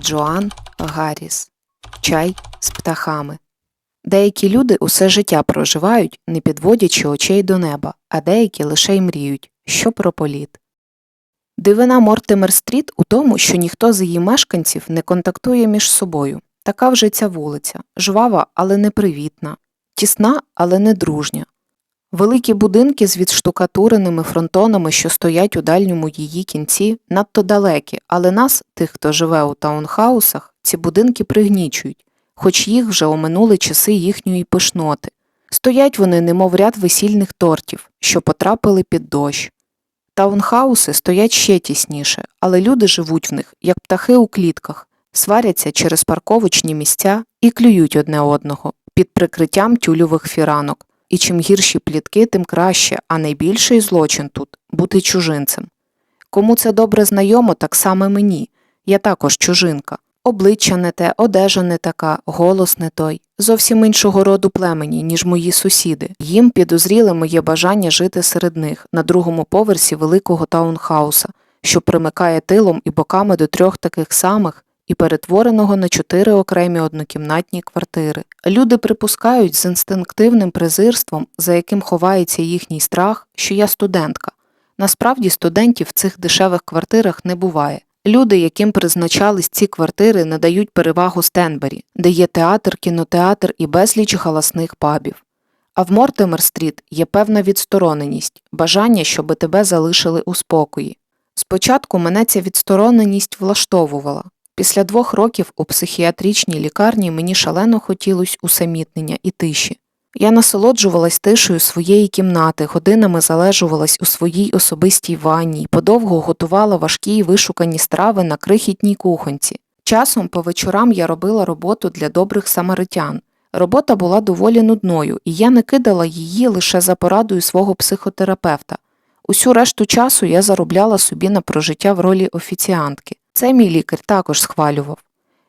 Джоан Гарріс. Чай з птахами. Деякі люди усе життя проживають, не підводячи очей до неба, а деякі лише й мріють, що про політ. Дивина Мортимер Стріт у тому, що ніхто з її мешканців не контактує між собою. Така вже ця вулиця, жвава, але непривітна, тісна, але не дружня. Великі будинки з відштукатуреними фронтонами, що стоять у дальньому її кінці, надто далекі, але нас, тих, хто живе у таунхаусах, ці будинки пригнічують, хоч їх вже оминули часи їхньої пишноти. Стоять вони, немов ряд весільних тортів, що потрапили під дощ. Таунхауси стоять ще тісніше, але люди живуть в них, як птахи у клітках, сваряться через парковочні місця і клюють одне одного під прикриттям тюльових фіранок. І чим гірші плітки, тим краще, а найбільший злочин тут бути чужинцем. Кому це добре знайомо, так само мені. Я також чужинка. Обличчя не те, одежа не така, голос не той, зовсім іншого роду племені, ніж мої сусіди. Їм підозріле моє бажання жити серед них на другому поверсі великого таунхауса, що примикає тилом і боками до трьох таких самих і перетвореного на чотири окремі однокімнатні квартири. Люди припускають з інстинктивним презирством, за яким ховається їхній страх, що я студентка. Насправді студентів в цих дешевих квартирах не буває. Люди, яким призначались ці квартири, надають перевагу Стенбері, де є театр, кінотеатр і безліч галасних пабів. А в Мортимер-стріт є певна відстороненість, бажання, щоби тебе залишили у спокої. Спочатку мене ця відстороненість влаштовувала. Після двох років у психіатричній лікарні мені шалено хотілось усамітнення і тиші. Я насолоджувалась тишею своєї кімнати, годинами залежувалась у своїй особистій ванні, подовго готувала важкі й вишукані страви на крихітній кухонці. Часом по вечорам я робила роботу для добрих самаритян. Робота була доволі нудною, і я не кидала її лише за порадою свого психотерапевта. Усю решту часу я заробляла собі на прожиття в ролі офіціантки. Це мій лікар також схвалював,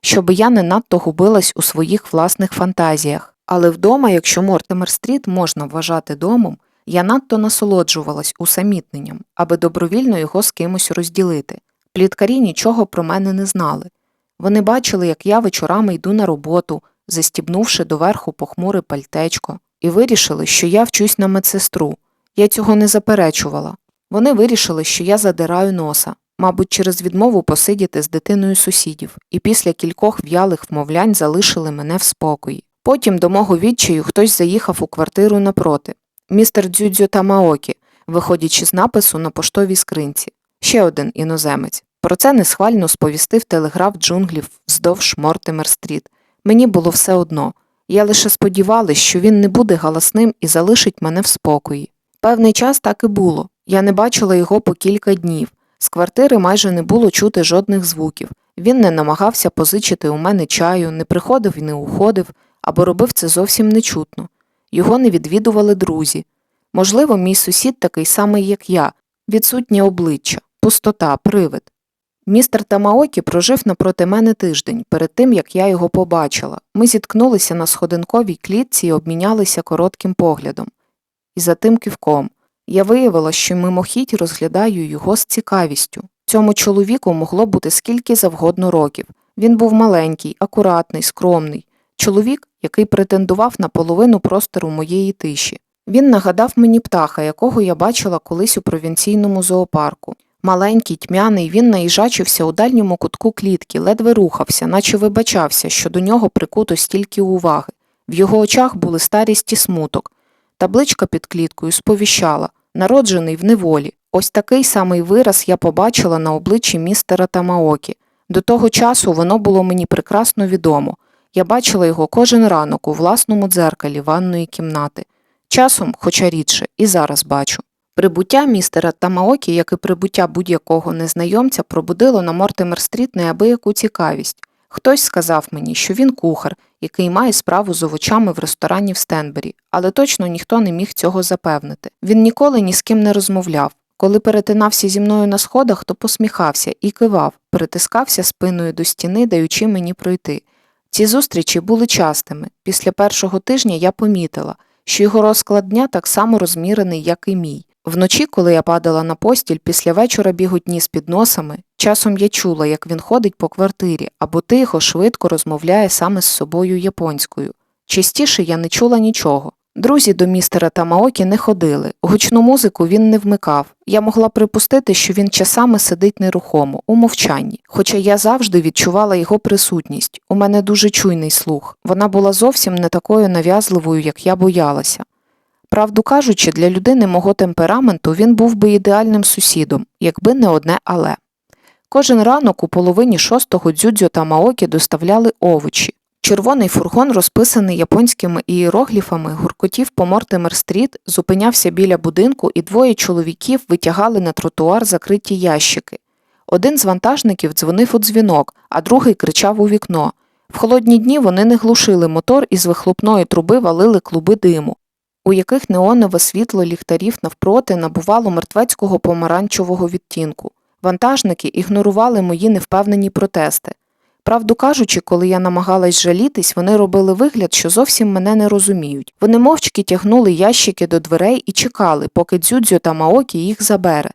щоб я не надто губилась у своїх власних фантазіях. Але вдома, якщо Мортимер-стріт можна вважати домом, я надто насолоджувалась усамітненням, аби добровільно його з кимось розділити. Пліткарі нічого про мене не знали. Вони бачили, як я вечорами йду на роботу, застібнувши доверху похмуре пальтечко, і вирішили, що я вчусь на медсестру. Я цього не заперечувала. Вони вирішили, що я задираю носа, мабуть, через відмову посидіти з дитиною сусідів, і після кількох в'ялих вмовлянь залишили мене в спокої. Потім до мого відчаю хтось заїхав у квартиру напроти. Містер Дзюдзю Тамаокі, виходячи з напису на поштовій скринці. Ще один іноземець. Про це несхвально сповістив телеграф джунглів вздовж Мортимер-стріт. Мені було все одно. Я лише сподівалась, що він не буде галасним і залишить мене в спокої. Певний час так і було. Я не бачила його по кілька днів. З квартири майже не було чути жодних звуків. Він не намагався позичити у мене чаю, не приходив і не уходив, або робив це зовсім нечутно. Його не відвідували друзі. Можливо, мій сусід такий самий, як я, відсутнє обличчя, пустота, привид. Містер Тамаокі прожив напроти мене тиждень перед тим, як я його побачила. Ми зіткнулися на сходинковій клітці і обмінялися коротким поглядом. І за тим кивком. Я виявила, що мимохідь розглядаю його з цікавістю. Цьому чоловіку могло бути скільки завгодно років. Він був маленький, акуратний, скромний. Чоловік, який претендував на половину простору моєї тиші. Він нагадав мені птаха, якого я бачила колись у провінційному зоопарку. Маленький, тьмяний, він наїжачився у дальньому кутку клітки, ледве рухався, наче вибачався, що до нього прикуто стільки уваги. В його очах були старість і смуток. Табличка під кліткою сповіщала народжений в неволі. Ось такий самий вираз я побачила на обличчі містера Тамаокі. До того часу воно було мені прекрасно відомо. Я бачила його кожен ранок у власному дзеркалі ванної кімнати. Часом, хоча рідше, і зараз бачу. Прибуття містера Тамаокі, як і прибуття будь-якого незнайомця, пробудило на Мортимер-стріт неабияку цікавість. Хтось сказав мені, що він кухар, який має справу з овочами в ресторані в Стенбері, але точно ніхто не міг цього запевнити. Він ніколи ні з ким не розмовляв. Коли перетинався зі мною на сходах, то посміхався і кивав, притискався спиною до стіни, даючи мені пройти. Ці зустрічі були частими. Після першого тижня я помітила, що його розклад дня так само розмірений, як і мій. Вночі, коли я падала на постіль, після вечора біготні з підносами, Часом я чула, як він ходить по квартирі або тихо, швидко розмовляє саме з собою японською. Частіше я не чула нічого. Друзі до містера Тамаокі не ходили, гучну музику він не вмикав. Я могла припустити, що він часами сидить нерухомо, у мовчанні, хоча я завжди відчувала його присутність. У мене дуже чуйний слух. Вона була зовсім не такою нав'язливою, як я боялася. Правду кажучи, для людини мого темпераменту він був би ідеальним сусідом, якби не одне але. Кожен ранок у половині шостого дзюдзьо та Маокі доставляли овочі. Червоний фургон, розписаний японськими ієрогліфами, гуркотів по Мортимер-стріт, зупинявся біля будинку, і двоє чоловіків витягали на тротуар закриті ящики. Один з вантажників дзвонив у дзвінок, а другий кричав у вікно. В холодні дні вони не глушили мотор і з вихлопної труби валили клуби диму, у яких неонове світло ліхтарів навпроти набувало мертвецького помаранчевого відтінку. Вантажники ігнорували мої невпевнені протести. Правду кажучи, коли я намагалась жалітись, вони робили вигляд, що зовсім мене не розуміють. Вони мовчки тягнули ящики до дверей і чекали, поки дзюдзю та Маокі їх забере.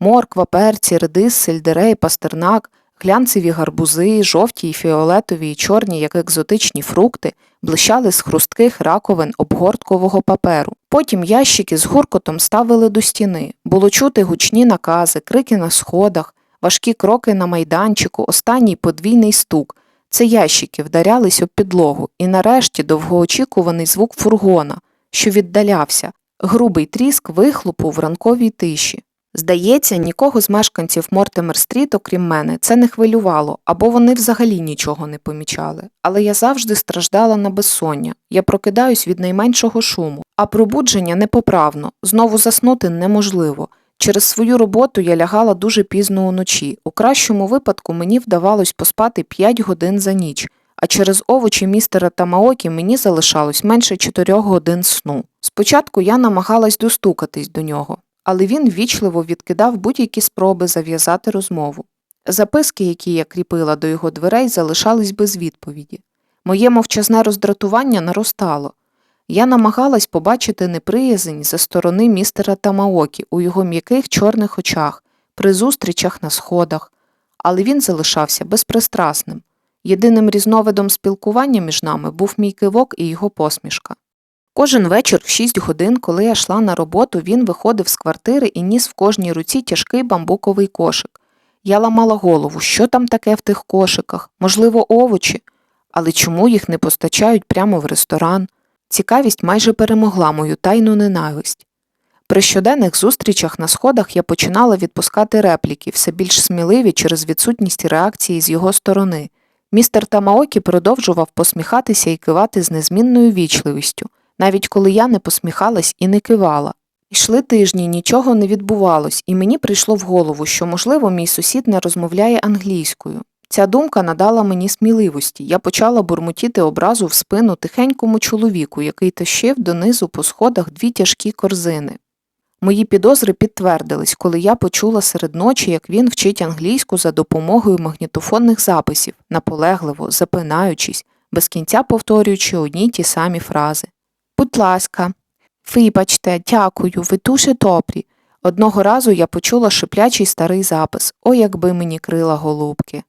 Морква, перці, редис, сельдерей, пастернак, глянцеві гарбузи, жовті й фіолетові й чорні, як екзотичні фрукти, блищали з хрустких раковин обгорткового паперу. Потім ящики з гуркотом ставили до стіни. Було чути гучні накази, крики на сходах, важкі кроки на майданчику, останній подвійний стук. Це ящики вдарялись об підлогу, і нарешті довгоочікуваний звук фургона, що віддалявся, грубий тріск вихлопу в ранковій тиші. Здається, нікого з мешканців Мортимер-стріт, окрім мене, це не хвилювало, або вони взагалі нічого не помічали. Але я завжди страждала на безсоння. Я прокидаюсь від найменшого шуму, а пробудження непоправно, знову заснути неможливо. Через свою роботу я лягала дуже пізно уночі. У кращому випадку мені вдавалось поспати 5 годин за ніч, а через овочі містера Тамаокі мені залишалось менше 4 годин сну. Спочатку я намагалась достукатись до нього, але він ввічливо відкидав будь-які спроби зав'язати розмову. Записки, які я кріпила до його дверей, залишались без відповіді. Моє мовчазне роздратування наростало. Я намагалась побачити неприязнь за сторони містера Тамаокі у його м'яких чорних очах, при зустрічах на сходах, але він залишався безпристрасним. Єдиним різновидом спілкування між нами був мій кивок і його посмішка. Кожен вечір в 6 годин, коли я йшла на роботу, він виходив з квартири і ніс в кожній руці тяжкий бамбуковий кошик. Я ламала голову, що там таке в тих кошиках, можливо, овочі, але чому їх не постачають прямо в ресторан? Цікавість майже перемогла мою тайну ненависть. При щоденних зустрічах на сходах я починала відпускати репліки, все більш сміливі через відсутність реакції з його сторони. Містер Тамаокі продовжував посміхатися і кивати з незмінною вічливістю, навіть коли я не посміхалась і не кивала. Йшли тижні, нічого не відбувалось, і мені прийшло в голову, що, можливо, мій сусід не розмовляє англійською. Ця думка надала мені сміливості. Я почала бурмотіти образу в спину тихенькому чоловіку, який тащив донизу по сходах дві тяжкі корзини. Мої підозри підтвердились, коли я почула серед ночі, як він вчить англійську за допомогою магнітофонних записів, наполегливо, запинаючись, без кінця повторюючи одні й ті самі фрази. Будь ласка, вибачте, дякую, ви дуже добрі. Одного разу я почула шиплячий старий запис О, якби мені крила голубки.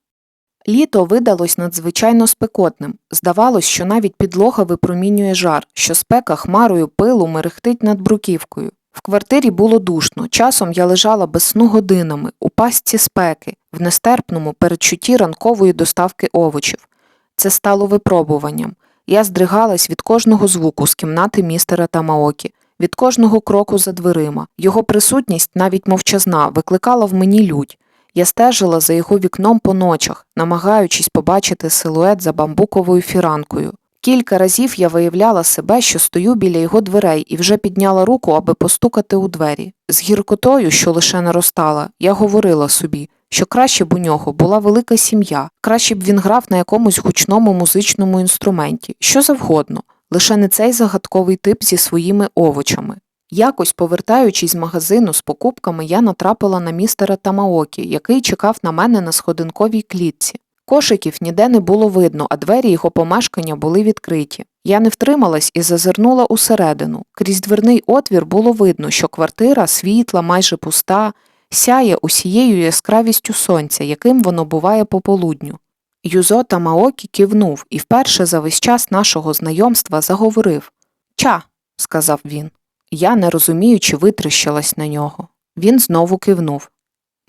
Літо видалось надзвичайно спекотним. Здавалось, що навіть підлога випромінює жар, що спека хмарою пилу мерехтить над бруківкою. В квартирі було душно, часом я лежала без сну годинами, у пастці спеки, в нестерпному передчутті ранкової доставки овочів. Це стало випробуванням. Я здригалась від кожного звуку з кімнати містера Тамаокі, від кожного кроку за дверима. Його присутність, навіть мовчазна, викликала в мені лють. Я стежила за його вікном по ночах, намагаючись побачити силует за бамбуковою фіранкою. Кілька разів я виявляла себе, що стою біля його дверей, і вже підняла руку, аби постукати у двері. З гіркотою, що лише наростала, я говорила собі, що краще б у нього була велика сім'я, краще б він грав на якомусь гучному музичному інструменті, що завгодно, лише не цей загадковий тип зі своїми овочами. Якось, повертаючись з магазину з покупками, я натрапила на містера Тамаокі, який чекав на мене на сходинковій клітці. Кошиків ніде не було видно, а двері його помешкання були відкриті. Я не втрималась і зазирнула усередину. Крізь дверний отвір було видно, що квартира світла, майже пуста, сяє усією яскравістю сонця, яким воно буває пополудню. Юзо Тамаокі кивнув і вперше за весь час нашого знайомства заговорив Ча, сказав він. Я, не розуміючи, витріщилась на нього. Він знову кивнув.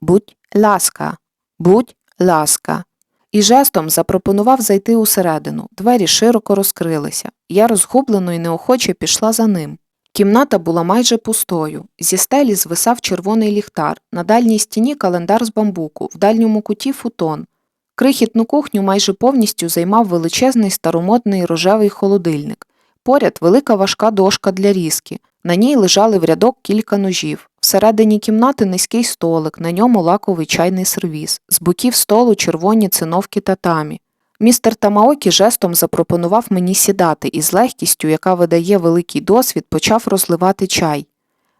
Будь ласка, будь ласка. І жестом запропонував зайти усередину. Двері широко розкрилися. Я розгублено і неохоче пішла за ним. Кімната була майже пустою. Зі стелі звисав червоний ліхтар, на дальній стіні календар з бамбуку, в дальньому куті футон. Крихітну кухню майже повністю займав величезний старомодний рожевий холодильник. Поряд велика важка дошка для різки. На ній лежали в рядок кілька ножів. Всередині кімнати низький столик, на ньому лаковий чайний сервіз, з боків столу червоні циновки татамі. Містер Тамаокі жестом запропонував мені сідати і з легкістю, яка видає великий досвід, почав розливати чай.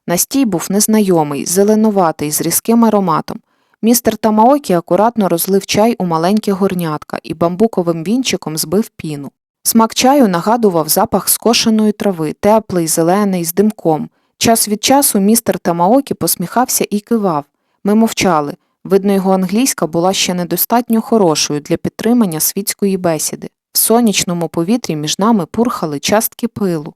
Настій був незнайомий, зеленуватий, з різким ароматом. Містер Тамаокі акуратно розлив чай у маленьке горнятка і бамбуковим вінчиком збив піну. Смак чаю нагадував запах скошеної трави, теплий, зелений, з димком. Час від часу містер Тамаокі посміхався і кивав. Ми мовчали. Видно, його англійська була ще недостатньо хорошою для підтримання світської бесіди. В сонячному повітрі між нами пурхали частки пилу.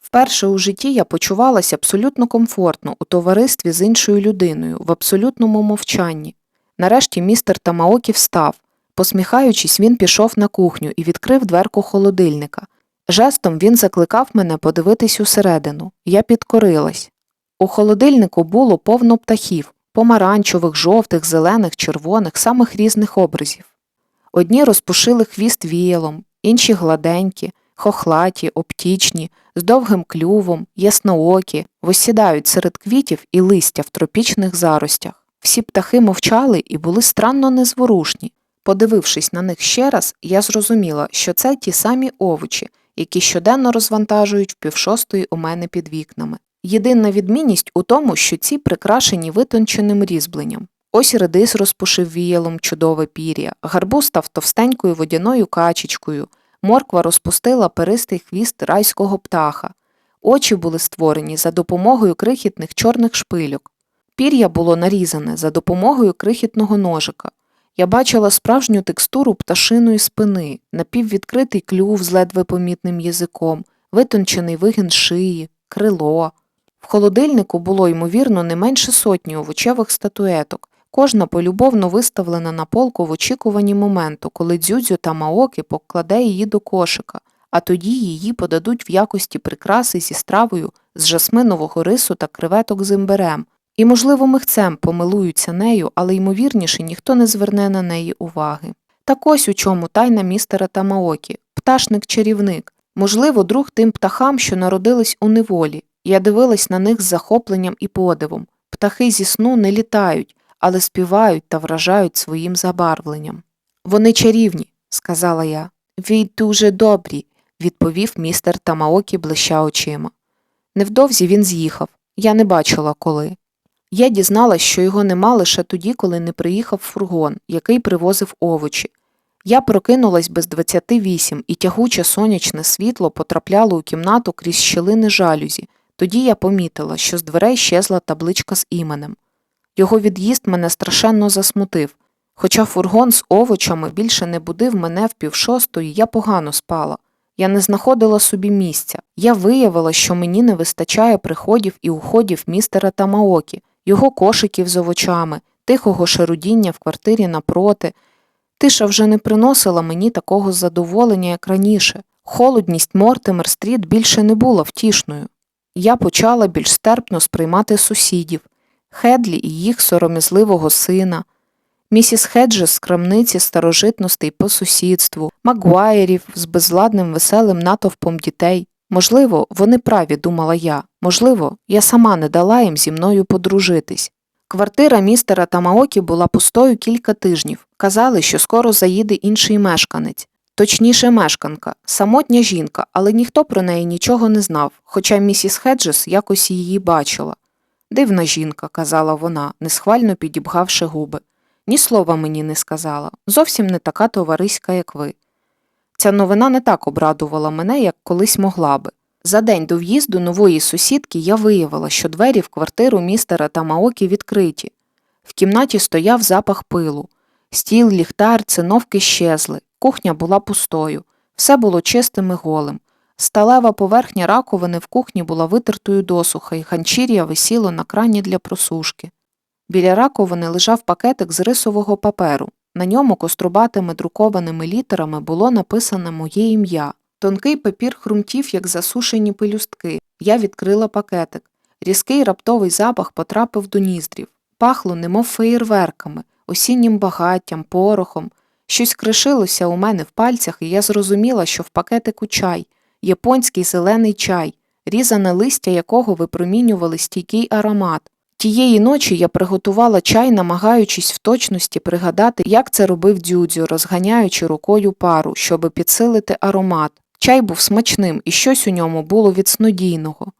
Вперше у житті я почувалася абсолютно комфортно у товаристві з іншою людиною, в абсолютному мовчанні. Нарешті містер Тамаокі встав. Посміхаючись, він пішов на кухню і відкрив дверку холодильника. Жестом він закликав мене подивитись усередину. Я підкорилась. У холодильнику було повно птахів помаранчевих, жовтих, зелених, червоних, самих різних образів. Одні розпушили хвіст віялом, інші гладенькі, хохлаті, оптічні, з довгим клювом, ясноокі, висідають серед квітів і листя в тропічних заростях. Всі птахи мовчали і були странно незворушні. Подивившись на них ще раз, я зрозуміла, що це ті самі овочі, які щоденно розвантажують в півшостої у мене під вікнами. Єдина відмінність у тому, що ці прикрашені витонченим різьбленням. Ось редис розпушив віялом чудове пір'я, гарбуз став товстенькою водяною качечкою, морква розпустила перистий хвіст райського птаха, очі були створені за допомогою крихітних чорних шпильок. Пір'я було нарізане за допомогою крихітного ножика. Я бачила справжню текстуру пташиної спини, напіввідкритий клюв з ледве помітним язиком, витончений вигін шиї, крило. В холодильнику було, ймовірно, не менше сотні овочевих статуеток, кожна полюбовно виставлена на полку в очікуванні моменту, коли дзюдзю та маоки покладе її до кошика, а тоді її подадуть в якості прикраси зі стравою з жасминового рису та креветок з імбирем. І, можливо, михцем помилуються нею, але ймовірніше ніхто не зверне на неї уваги. Так ось у чому тайна містера Тамаокі, пташник-чарівник, можливо, друг тим птахам, що народились у неволі. Я дивилась на них з захопленням і подивом. Птахи зі сну не літають, але співають та вражають своїм забарвленням. Вони чарівні, сказала я. Ви дуже добрі, відповів містер Тамаокі, блища очима. Невдовзі він з'їхав. Я не бачила коли. Я дізналась, що його нема лише тоді, коли не приїхав фургон, який привозив овочі. Я прокинулась без 28, і тягуче сонячне світло потрапляло у кімнату крізь щілини жалюзі. Тоді я помітила, що з дверей щезла табличка з іменем. Його від'їзд мене страшенно засмутив. Хоча фургон з овочами більше не будив мене в півшостої, я погано спала. Я не знаходила собі місця. Я виявила, що мені не вистачає приходів і уходів містера Тамаокі, його кошиків з овочами, тихого шарудіння в квартирі напроти. Тиша вже не приносила мені такого задоволення, як раніше. Холодність Мортимер Стріт більше не була втішною. Я почала більш стерпно сприймати сусідів, Хедлі і їх сором'язливого сина, місіс Хеджес з крамниці старожитностей по сусідству, Магуайрів з безладним веселим натовпом дітей. Можливо, вони праві, думала я. Можливо, я сама не дала їм зі мною подружитись. Квартира містера Тамаокі була пустою кілька тижнів. Казали, що скоро заїде інший мешканець. Точніше, мешканка, самотня жінка, але ніхто про неї нічого не знав, хоча місіс Хеджес якось її бачила. Дивна жінка, казала вона, несхвально підібгавши губи. Ні слова мені не сказала, зовсім не така товариська, як ви. Ця новина не так обрадувала мене, як колись могла би. За день до в'їзду нової сусідки я виявила, що двері в квартиру містера Тамаокі відкриті. В кімнаті стояв запах пилу. Стіл, ліхтар, циновки щезли, кухня була пустою, все було чистим і голим. Сталева поверхня раковини в кухні була витертою досуха, і ганчір'я висіло на крані для просушки. Біля раковини лежав пакетик з рисового паперу. На ньому кострубатими друкованими літерами було написане моє ім'я. Тонкий папір хрумтів, як засушені пелюстки. Я відкрила пакетик. Різкий раптовий запах потрапив до ніздрів. Пахло, немов феєрверками, осіннім багаттям, порохом. Щось кришилося у мене в пальцях, і я зрозуміла, що в пакетику чай, японський зелений чай, різане листя якого випромінювали стійкий аромат. Тієї ночі я приготувала чай, намагаючись в точності пригадати, як це робив дюдзю, розганяючи рукою пару, щоби підсилити аромат. Чай був смачним, і щось у ньому було від снодійного.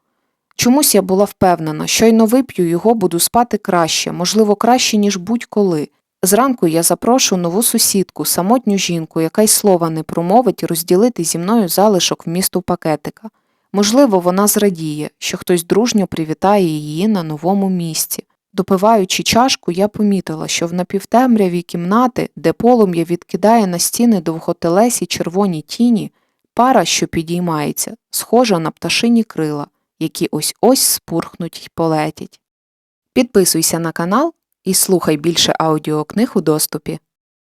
Чомусь я була впевнена, щойно вип'ю його, буду спати краще, можливо, краще, ніж будь-коли. Зранку я запрошу нову сусідку, самотню жінку, яка й слова не промовить розділити зі мною залишок вмісту пакетика. Можливо, вона зрадіє, що хтось дружньо привітає її на новому місці. Допиваючи чашку, я помітила, що в напівтемряві кімнати, де полум'я відкидає на стіни довготелесі червоні тіні, пара, що підіймається, схожа на пташині крила, які ось ось спурхнуть й полетять. Підписуйся на канал і слухай більше аудіокниг у доступі.